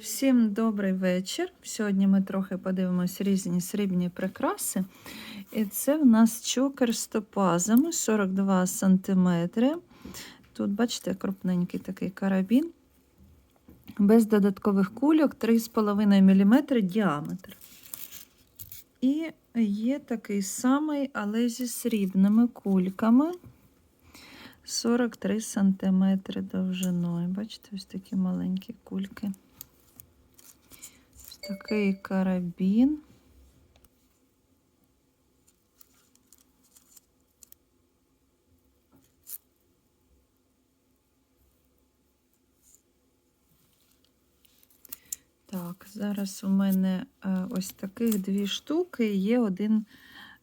Всім добрий вечір. Сьогодні ми трохи подивимось різні срібні прикраси. І це в нас чокер з топазами 42 см. Тут, бачите, крупненький такий карабін. Без додаткових кульок 3,5 мм діаметр. І є такий самий, але зі срібними кульками. 43 см довжиною. Бачите, ось такі маленькі кульки. Такий карабін. Так, зараз у мене е, ось таких дві штуки. Є один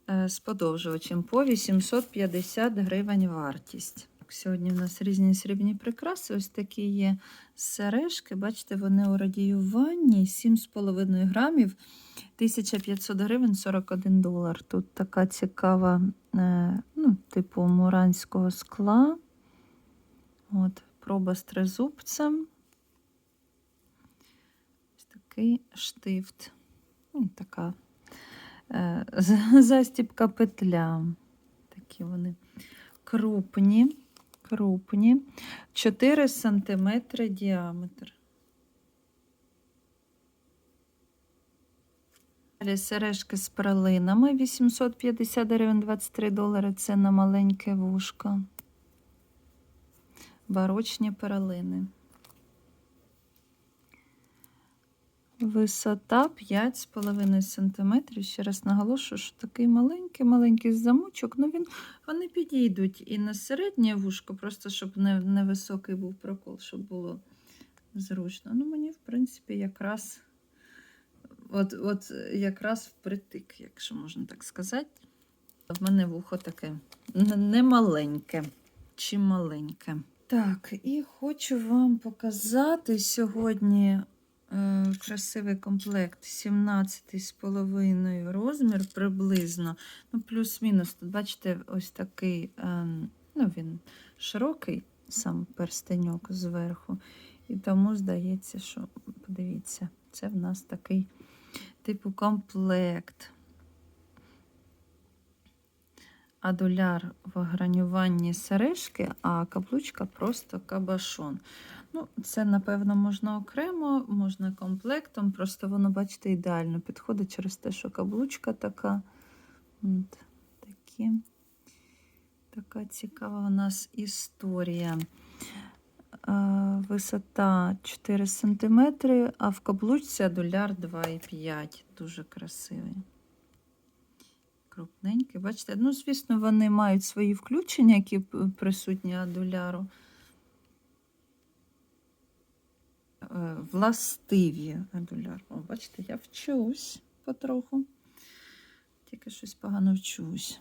е, з подовжувачем по 850 гривень вартість. Сьогодні в нас різні срібні прикраси. Ось такі є сережки. Бачите, вони у радіюванні 7,5 грамів, 1500 гривень 41 долар. Тут така цікава, е, ну, типу муранського скла. От, проба з тризубцем. Ось такий штифт. Ну, така е, застіпка петля. Такі вони крупні крупні, 4 см діаметр. Далі сережки з пралинами 850 гривень 23 долари. Це на маленьке вушко. Барочні пералини. Висота 5,5 см. Ще раз наголошую, що такий маленький-маленький замочок, ну він, вони підійдуть і на середнє вушко, просто щоб не, невисокий був прокол, щоб було зручно. Ну, мені, в принципі, якраз от, от якраз впритик, якщо можна так сказати. В мене вухо таке не маленьке чи маленьке. Так, і хочу вам показати сьогодні. Е, красивий комплект 17,5 розмір приблизно. Ну, плюс-мінус. Тут, бачите, ось такий, ем, ну, він широкий, сам перстеньок зверху. І тому здається, що, подивіться, це в нас такий типу комплект. Адуляр в гранюванні сережки, а каблучка просто кабашон. Ну, Це, напевно, можна окремо, можна комплектом, просто воно, бачите, ідеально підходить через те, що каблучка така. От, такі. Така цікава у нас історія. Висота 4 см, а в каблучці адуляр 2,5. Дуже красивий. Крупненький. Бачите, ну, звісно, вони мають свої включення, які присутні адуляру. Властиві адуляр. О, бачите, я вчусь потроху. Тільки щось погано вчусь.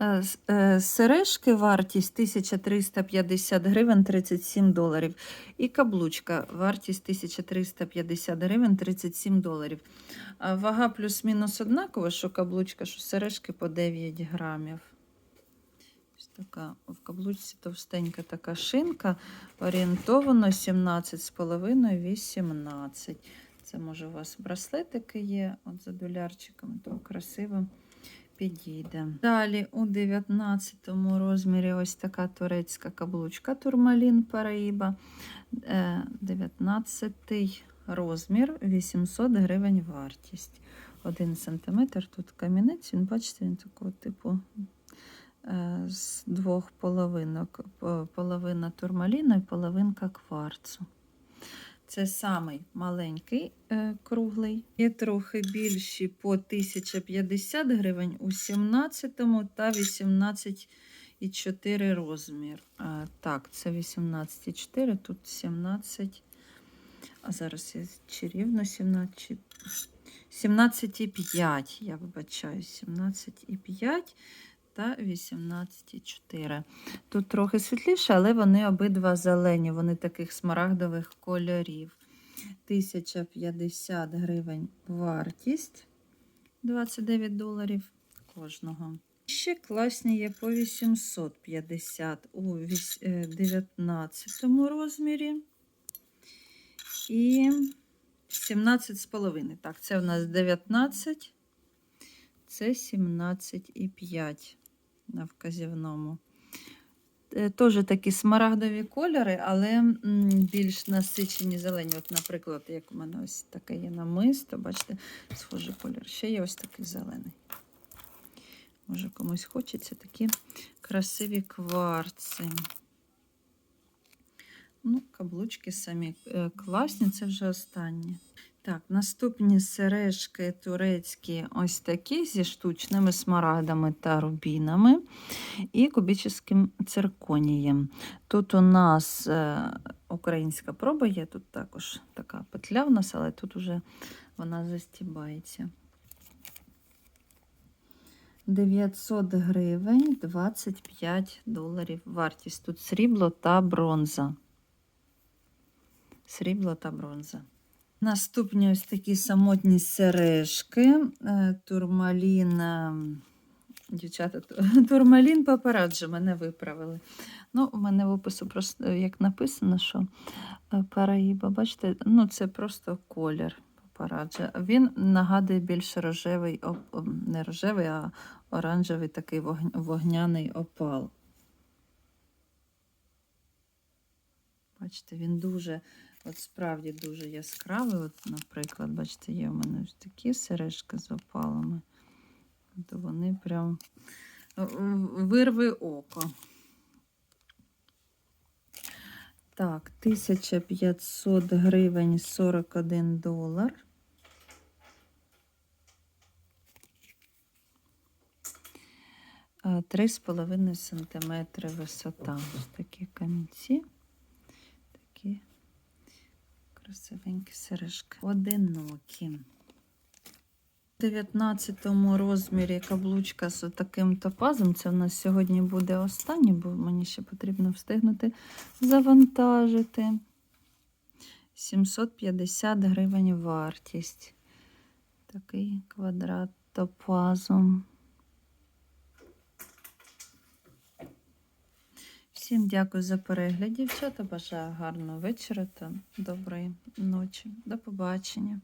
Е, е, сережки вартість 1350 гривень 37 доларів. І каблучка вартість 1350 гривень 37 доларів. Вага плюс-мінус однакова, що каблучка, що сережки по 9 грамів. Така в каблучці товстенька така шинка. Орієнтовано 17,5-18. Це, може, у вас браслетики є от за долярчиками, то красиво підійде. Далі у 19 розмірі ось така турецька каблучка турмалін Параїба. 19 розмір, 800 гривень вартість. 1 см. Тут камінець, він, бачите, він такого типу Е, з двох половинок. Половина турмаліну і половинка кварцу. Це самий маленький е, круглий. Є трохи більші по 1050 гривень у 17 та 18,4 розмір. Е, так, це 18,4, тут 17. А зараз я чарівно 17. 17,5, я вибачаю, 17,5 та 18,4. Тут трохи світліше, але вони обидва зелені, вони таких смарагдових кольорів. 1050 гривень вартість 29 доларів кожного. Ще класні є по 850 у 19 розмірі. і 17,5. Так, це у нас 19, це 17,5 на вказівному. Е, Теж такі смарагдові кольори, але більш насичені зелені. От, наприклад, як у мене ось таке є намисто, бачите, схожий колір. Ще є ось такий зелений. Може, комусь хочеться такі красиві кварци. Ну, каблучки самі е, класні, це вже останні. Так, наступні сережки турецькі ось такі зі штучними смарагдами та рубінами і кубічним цирконієм. Тут у нас е, українська проба є, тут також така петля в нас, але тут уже вона застібається. 900 гривень, 25 доларів вартість. Тут срібло та бронза. Срібло та бронза. Наступні ось такі самотні сережки. Е, Турмалін. е, Дівчата, турмалін папараджо мене виправили. Ну, у мене в опису просто е, як написано, що параїба, бачите, ну це просто колір папараджо. Він нагадує більше рожевий, не рожевий, а оранжевий такий вогняний опал. Бачите, він дуже, от справді дуже яскравий. От, наприклад, бачите, є в мене ось такі сережки з опалами. То вони прям е, вирви око. Так, 1500 гривень 41 долар. Е, 3,5 сантиметри висота. Ось такі камінці. Такі красивенькі сережки. Одинокі. В 19 розмірі каблучка з таким топазом. Це в нас сьогодні буде останній, бо мені ще потрібно встигнути завантажити. 750 гривень вартість. Такий квадрат топазу. Всім дякую за перегляд, дівчата. Бажаю гарного вечора та доброї ночі. До побачення.